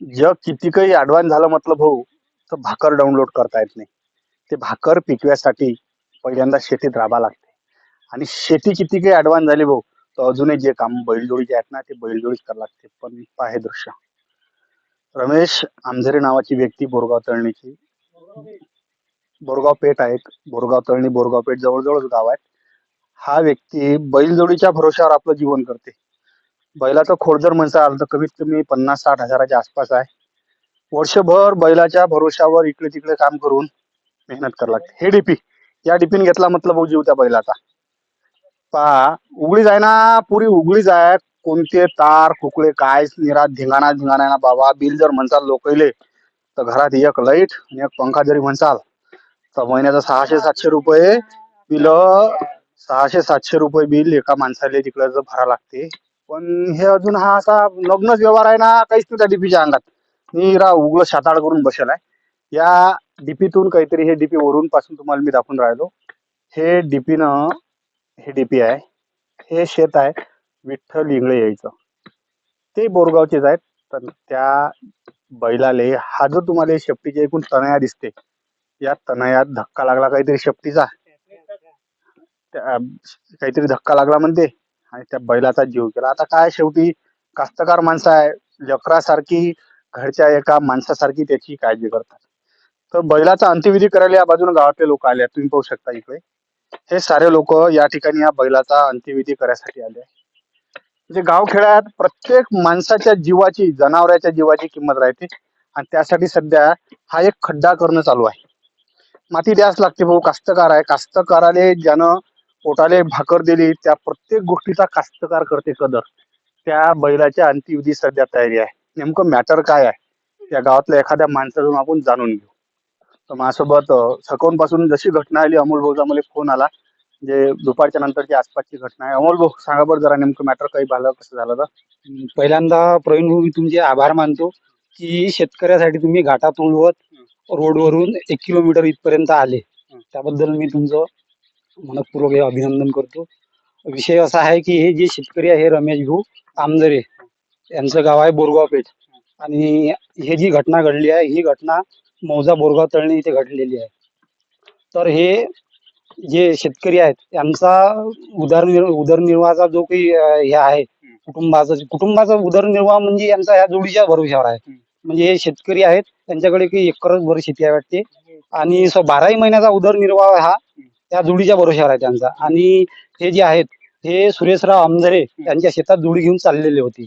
जग किती काही ऍडव्हान्स झालं म्हटलं भाऊ तर भाकर डाउनलोड करता येत नाही. ते भाकर पिकव्यासाठी पहिल्यांदा शेतीत राबा लागते. आणि शेती किती काही ऍडव्हान्स झाली भाऊ तर अजूनही जे काम बैलजोडीचे आहेत ना ते बैलजोडीच करावं लागते. पण पाहे दृश्य. रमेश आमझरे नावाची व्यक्ती बोरगाव तळणीची. बोरगाव पेठ आहे बोरगाव तळणी बोरगाव पेठ जवळजवळच गाव आहे. हा व्यक्ती बैलजोडीच्या भरोश्यावर आपलं जीवन करते. बैलाचं खोड जर म्हणता आलं तर कमीत कमी पन्नास साठ हजाराच्या आसपास आहे. वर्षभर बैलाच्या भरोशावर इकडे तिकडे काम करून मेहनत करावी लागते. हे डीपी या डीपीने घेतला मतलब भाऊ जीव त्या बैलाचा. पहा उघडीच आहे ना पुरी उघडीच आहे. कोणते तार कुकळे काय निरा धिंगाणा धिंगाणा ना बाबा. बिल जर म्हणसाल लोकले तर घरात एक लाइट आणि एक पंखा जरी म्हणसाल तर महिन्याचा सहाशे सातशे रुपये बिल सहाशे सातशे रुपये बिल एका माणसाला तिकडं भरा लागते. पण हे अजून हा असा लग्नच व्यवहार आहे ना काहीच नाही त्या डीपीच्या अंगात. मी रा उघड शाताळ करून बसेल आहे या डीपीतून काहीतरी हे डीपी वरून पासून तुम्हाला मी दाखवून राहिलो. हे डीपीनं हे डीपी आहे. हे शेत आहे. विठ्ठल इंगळे यायचं. ते बोरगावचेच आहेत. तर त्या बैलाले हा जो तुम्हाला शेपटीच्या एकूण तनया दिसते या तनयात धक्का लागला काहीतरी शेपटीचा. त्या काहीतरी धक्का लागला म्हणते. आणि त्या बैलाचा जीव गेला. आता काय शेवटी कास्तकार माणसं आहे लेकरासारखी घरच्या एका माणसासारखी त्याची काळजी करतात. तर बैलाचा अंत्यविधी करायला या बाजूने गावातले लोक आले तुम्ही पाहू शकता इकडे. हे सारे लोक या ठिकाणी या बैलाचा अंत्यविधी करायसाठी आले आहे. म्हणजे गावखेड्यात प्रत्येक माणसाच्या जीवाची जनावराच्या जीवाची किंमत राहते. आणि त्यासाठी सध्या हा एक खड्डा करणं चालू आहे. माती द्यास लागते भाऊ. कास्तकार आहे. कास्तकाराले ज्यानं पोटाले भाकर दिली त्या प्रत्येक गोष्टीचा कास्तकार करते कदर. त्या बैलाच्या अंत्यविधी सध्या तयारी आहे. नेमकं मॅटर काय आहे? या गावातल्या एखाद्या माणसातून आपण जाणून घेऊ. तर माझ्यासोबत सकून पासून जशी घटना आली अमोल भाऊचा मला फोन आला जे दुपारच्या नंतरची आसपासची घटना आहे. अमोल भाऊ सांगा बरं जरा नेमकं मॅटर काही झालं कसं झालं तर पहिल्यांदा प्रवीण भाऊ मी तुमचे आभार मानतो की शेतकऱ्यासाठी तुम्ही घाटात उडवत रोडवरून एक किलोमीटर इथपर्यंत आले. त्याबद्दल मी तुमचं मनपूर्वक हे अभिनंदन करतो. विषय असा आहे की हे जे शेतकरी आहे रमेश भाऊ आमदरे यांचं गाव आहे बोरगाव पेठ आणि हे जी घटना घडली आहे ही घटना मौजा बोरगाव तळणी इथे घडलेली आहे. तर हे जे शेतकरी आहेत त्यांचा उदरनिर् उदरनिर्वाहाचा जो काही हे आहे कुटुंबाचा कुटुंबाचा उदरनिर्वाह म्हणजे यांचा ह्या जोडीच्या भरवशावर आहे. म्हणजे हे शेतकरी आहेत त्यांच्याकडे काही एकरच भर शेती आहे वाटते. आणि बाराही महिन्याचा उदरनिर्वाह हा त्या जोडीच्या भरोश्यावर आहे त्यांचा आणि हे जे आहेत हे सुरेशराव आमझरे यांच्या शेतात जोडी घेऊन चाललेले होते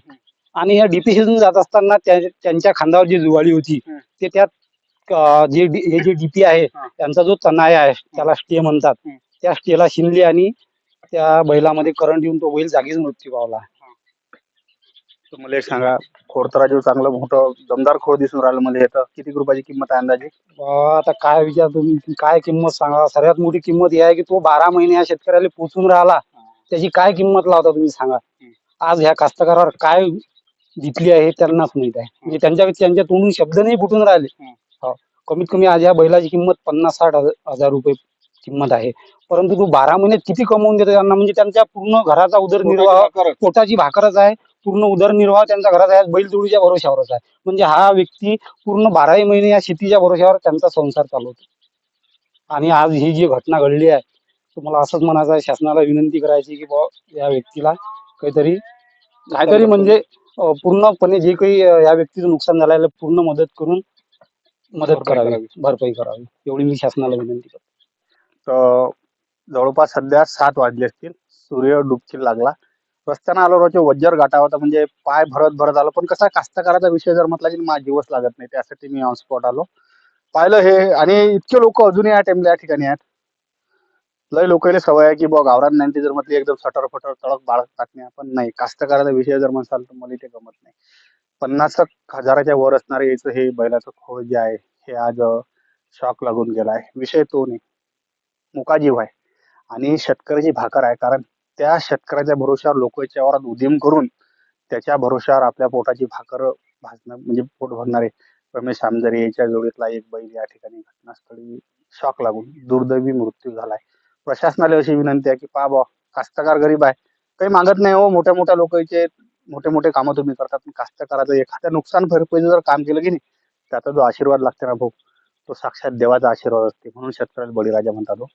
आणि या डीपीसीतून जात असताना त्या- त्यांच्या खांद्यावर जी जुवाळी होती. ते त्यात जे हे जे डीपी आहे. त्यांचा जो तनाया आहे त्याला स्टे म्हणतात. त्या स्टेला शिनली आणि त्या बैलामध्ये करंट येऊन तो बैल जागीच मृत्यू पावला मला एक सांगा खोडतराजू चांगलं मोठं दमदार खोड दिसून राहिलं मला येतं किती रुपयाची किंमत आहे अंदाजे? आता काय विचार तुम्ही? काय किंमत सांगा? सर्वात मोठी किंमत ही आहे की तो बारा महिने या शेतकऱ्याला पोचून राहिला. त्याची काय किंमत लावता तुम्ही सांगा? आज ह्या कास्तकारावर काय जितली आहे त्यांनाच माहीत आहे. म्हणजे त्यांच्या त्यांच्या तोंडून शब्द नाही फुटून राहिले. हो. कमीत कमी आज या बैलाची किंमत पन्नास साठ हजार हजार रुपये किंमत आहे. परंतु तो बारा महिन्यात किती कमवून देतो त्यांना? म्हणजे त्यांच्या पूर्ण घराचा उदरनिर्वाह पोटाची भाकरच आहे. पूर्ण उदरनिर्वाह त्यांच्या घरात आहे बैलजोडीच्या भरोश्यावरच आहे. म्हणजे हा व्यक्ती पूर्ण बाराही महिने या शेतीच्या भरोश्यावर त्यांचा संसार चालवतो. आणि आज ही जी घटना घडली आहे तर मला असंच म्हणायचं आहे शासनाला विनंती करायची की बुवा या व्यक्तीला काहीतरी काहीतरी म्हणजे पूर्णपणे जे काही या व्यक्तीचं नुकसान झालं पूर्ण मदत करून मदत करावी. भरपाई करावी. एवढी मी शासनाला विनंती करतो. तर जवळपास सध्या सात वाजले असतील. सूर्य डुबकी लागला. रस्त्यानं आलो रोज वज्जर घाटा होता म्हणजे पाय भरत भरत आलो. पण कसा कास्तकाराचा विषय जर म्हटला की माझा जीवच लागत नाही त्यासाठी मी ऑन स्पॉट आलो. पाहिलं हे आणि इतके लोक अजूनही या टाइमला या ठिकाणी आहेत. लय लोकांना सवय आहे की बघ गावरान नाईन्टी जर म्हटली एकदम सटर फटर तळक बाळक टाकणे पण नाही कास्तकाराचा विषय जर म्हणसाल तर मला ते गमत नाही. पन्नास हजाराच्या वर असणारे याचं हे बैलाचं खोळ जे आहे हे आज शॉक लागून गेला आहे विषय तो नाही. मुकाजीव आहे. आणि शेतकऱ्याची भाकर आहे कारण त्या शेतकऱ्याच्या भरोश्यावर लोक याच्यावर उद्यम करून त्याच्या भरोश्यावर आपल्या पोटाची भाकर भाजणं म्हणजे पोट भरणारे रमेश आमजरे याच्या जोडीतला एक बैल या ठिकाणी घटनास्थळी शॉक लागून दुर्दैवी मृत्यू झालाय. प्रशासनाला अशी विनंती आहे की पा बा कास्तकार गरीब आहे. काही मागत नाही हो मोठ्या मोठ्या लोकांचे मोठे मोठे कामं तुम्ही करतात. कास्तकाराचं एखाद्या नुकसान भरपाईचं जर काम केलं की नाही त्याचा जो आशीर्वाद लागते ना भाऊ तो साक्षात देवाचा आशीर्वाद असते. म्हणून शेतकऱ्याला बळीराजा म्हणतात हो.